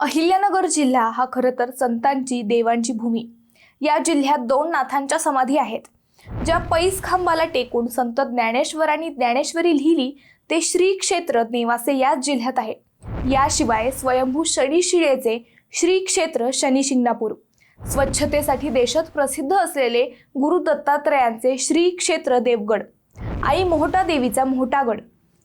अहिल्यानगर जिल्हा हा खरं तर संतांची देवांची भूमी. या जिल्ह्यात दोन नाथांच्या समाधी आहेत. ज्या पैस खांबाला टेकून संत ज्ञानेश्वरांनी ज्ञानेश्वरी लिहिली ते श्री क्षेत्र नेवासे याच जिल्ह्यात आहे. याशिवाय स्वयंभू शनिशिळेचे श्री क्षेत्र शनी शिंगणापूर. स्वच्छतेसाठी देशात प्रसिद्ध असलेले गुरु दत्तात्रयांचे श्री क्षेत्र देवगड. आई मोहटा देवीचा मोहटागड.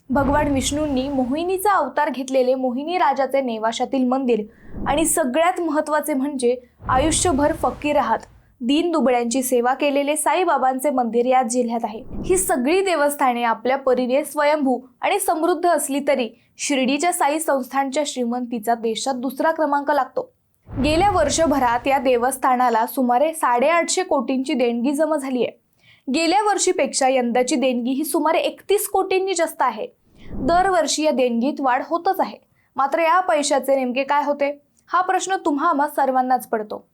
भगवान विष्णूंनी मोहिनीचा अवतार घेतलेले मोहिनी राजाचे नेवाशातील मंदिर आणि सगळ्यात महत्त्वाचे म्हणजे आयुष्यभर फकीर राहत. दीन दुबळ्यांची सेवा केलेले साईबाबांचे मंदिर या जिल्ह्यात आहे. ही सगळी देवस्थाने आपल्या परीने स्वयंभू आणि समृद्ध असली तरी शिर्डीच्या साई संस्थानच्या श्रीमंतीचा देशात दुसरा क्रमांक लागतो. गेल्या वर्षभरात या देवस्थानाला सुमारे साडेआठशे कोटींची देणगी जमा झाली आहे. गेल्या वर्षीपेक्षा यंदाची देणगी ही सुमारे एकतीस कोटींनी जास्त आहे. दरवर्षी या देणगीत वाढ होतच आहे. मात्र या पैशाचे नेमके काय होते? हा प्रश्न तुम्हा सर्वांनाच पडतो.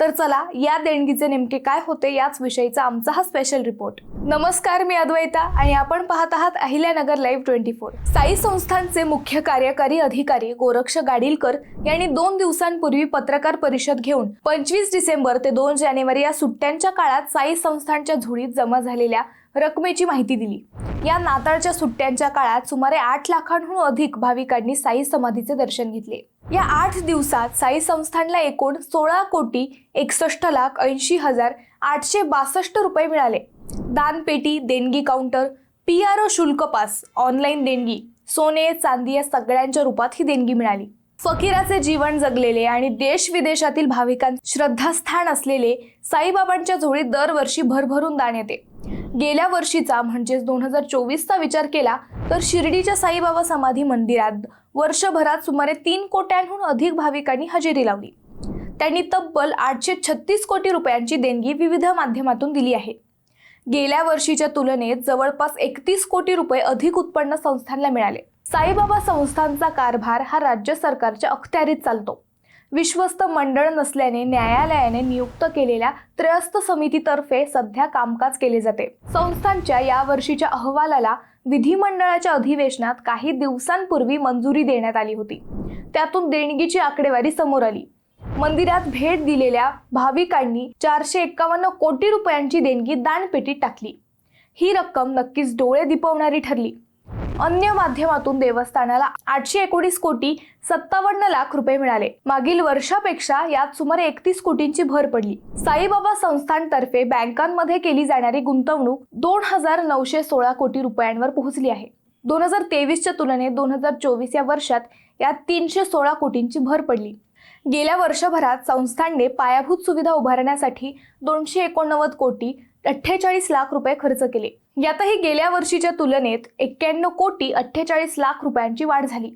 तर चला या देणगीचे नेमके काय होते याच विषयीचा आमचा हा स्पेशल रिपोर्ट नमस्कार मी अद्वैता आणि आपण पाहत आहात Ahilyanagar live twenty four Sai संस्थांचे मुख्य कार्यकारी अधिकारी गोरक्ष गाडीलकर यांनी दोन दिवसांपूर्वी पत्रकार परिषद घेऊन पंचवीस डिसेंबर ते दोन जानेवारी या सुट्ट्यांच्या काळात साई संस्थांच्या झुळीत जमा झालेल्या रकमेची माहिती दिली. या नाताळच्या सुट्ट्यांच्या काळात सुमारे आठ लाखांहून अधिक भाविकांनी साई समाधीचे दर्शन घेतले. या आठ दिवसात साई संस्थानला एकूण सोळा कोटी एकसष्ट लाख ऐंशी हजार आठशे बासष्ट रुपये मिळाले. दानपेटी देणगी काउंटर पी आर ओ शुल्क पास ऑनलाईन देणगी सोने चांदी या सगळ्यांच्या रूपात ही देणगी मिळाली. फकीराचे जीवन जगलेले आणि देश विदेशातील भाविकांत श्रद्धास्थान असलेले साईबाबांच्या झोळीत दरवर्षी भरभरून दान येते. गेल्या वर्षीचा म्हणजेच दोन हजार चोवीसचा विचार केला तर शिर्डीच्या साईबाबा समाधी मंदिरात वर्षभरात सुमारे तीन कोट्यांहून अधिक भाविकांनी हजेरी लावली. त्यांनी तब्बल आठशे छत्तीस कोटी रुपयांची देणगी विविध माध्यमातून दिली आहे. गेल्या वर्षीच्या तुलनेत जवळपास एकतीस कोटी रुपये अधिक उत्पन्न संस्थांना मिळाले. साईबाबा संस्थांचा कारभार हा राज्य सरकारच्या अखत्यारीत चालतो. विश्वस्त मंडळ नसल्याने न्यायालयाने नियुक्त केलेल्या त्रयस्थ समितीतर्फे सध्या कामकाज केले जाते. संस्थांच्या या वर्षीच्या अहवालाला विधिमंडळाच्या अधिवेशनात काही दिवसांपूर्वी मंजुरी देण्यात आली होती. त्यातून देणगीची आकडेवारी समोर आली. मंदिरात भेट दिलेल्या भाविकांनी चारशे एक्कावन्न कोटी रुपयांची देणगी दानपेटीत टाकली. ही रक्कम नक्कीच डोळे दिपवणारी ठरली. अन्य माध्यमातून देवस्थानाला आठशे एकोणीस कोटी सत्तावन्न लाख रुपये मिळाले. मागील वर्षापेक्षा यात सुमारे एकतीस कोटींची भर पडली. साईबाबा संस्थानतर्फे बँकांमध्ये केली जाणारी गुंतवणूक दोन हजार नऊशे सोळा कोटी रुपयांवर पोहोचली आहे. दोन हजार तेवीसच्या तुलनेत दोन हजार चोवीस या वर्षात यात तीनशे सोळा कोटींची भर पडली. गेल्या वर्षभरात संस्थानने पायाभूत सुविधा उभारण्यासाठी दोनशे एकोणनव्वद कोटी अठ्ठेचाळीस लाख रुपये खर्च केले. यातही गेल्या वर्षीच्या तुलनेत एक्क्याण्णव कोटी अठ्ठेचाळीस लाख रुपयांची वाढ झाली.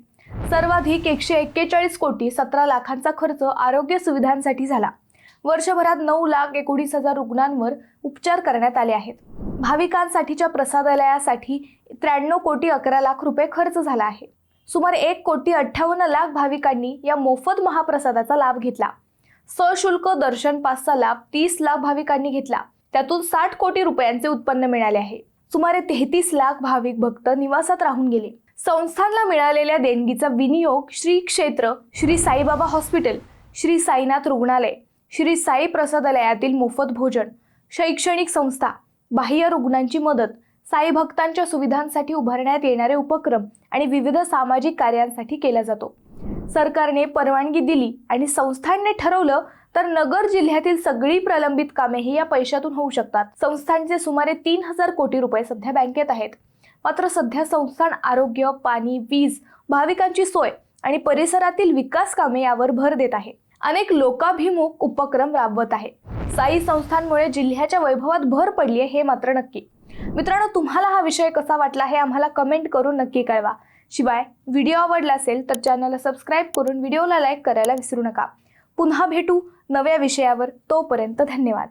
सर्वाधिक एकशे एक्केचाळीस कोटी सतरा लाखांचा खर्च आरोग्य सुविधांसाठी झाला. वर्षभरात नऊ लाख एकोणीस हजार रुग्णांवर उपचार करण्यात आले आहेत. भाविकांसाठीच्या प्रसादालयासाठी त्र्याण्णव कोटी अकरा लाख रुपये खर्च झाला आहे. सुमारे एक कोटी अठ्ठावन्न लाख भाविकांनी या मोफत महाप्रसादाचा लाभ घेतला. सशुल्क दर्शन पासचा लाभ तीस लाख भाविकांनी घेतला. त्यातून साठ कोटी रुपयांचे उत्पन्न मिळाले आहे. सुमारे तेहतीस लाख भाविक भक्त निवासात राहून गेले. संस्थानला मिळालेल्या देणगीचा विनियोग श्री क्षेत्र श्री साईबाबा हॉस्पिटल श्री साईनाथ रुग्णालय श्री साई प्रसादालयातील मोफत भोजन शैक्षणिक संस्था बाह्य रुग्णांची मदत साई भक्तांच्या सुविधांसाठी उभारण्यात येणारे उपक्रम आणि विविध सामाजिक कार्यांसाठी केला जातो. सरकारने परवानगी दिली आणि संस्थांनी ठरवलं तर नगर जिल्ह्यातील सगळी प्रलंबित कामे ही या पैशातून होऊ शकतात. संस्थांचे सुमारे तीन हजार कोटी रुपये सध्या बँकेत आहेत. मात्र सध्या संस्थान आरोग्य पाणी वीज भाविकांची सोय आणि परिसरातील विकास कामे यावर भर देत आहे. अनेक लोकाभिमुख उपक्रम राबवत आहे. साई संस्थांमुळे जिल्ह्याच्या वैभवात भर पडली आहे हे मात्र नक्की. मित्रांनो तुम्हाला हा विषय कसा वाटला हे आम्हाला कमेंट करून नक्की कळवा. शिवाय व्हिडिओ आवडला असेल तर चॅनलला सबस्क्राईब करून व्हिडिओला लाईक करायला विसरू नका. पुन्हा भेटू नव्या विषयावर तोपर्यंत धन्यवाद.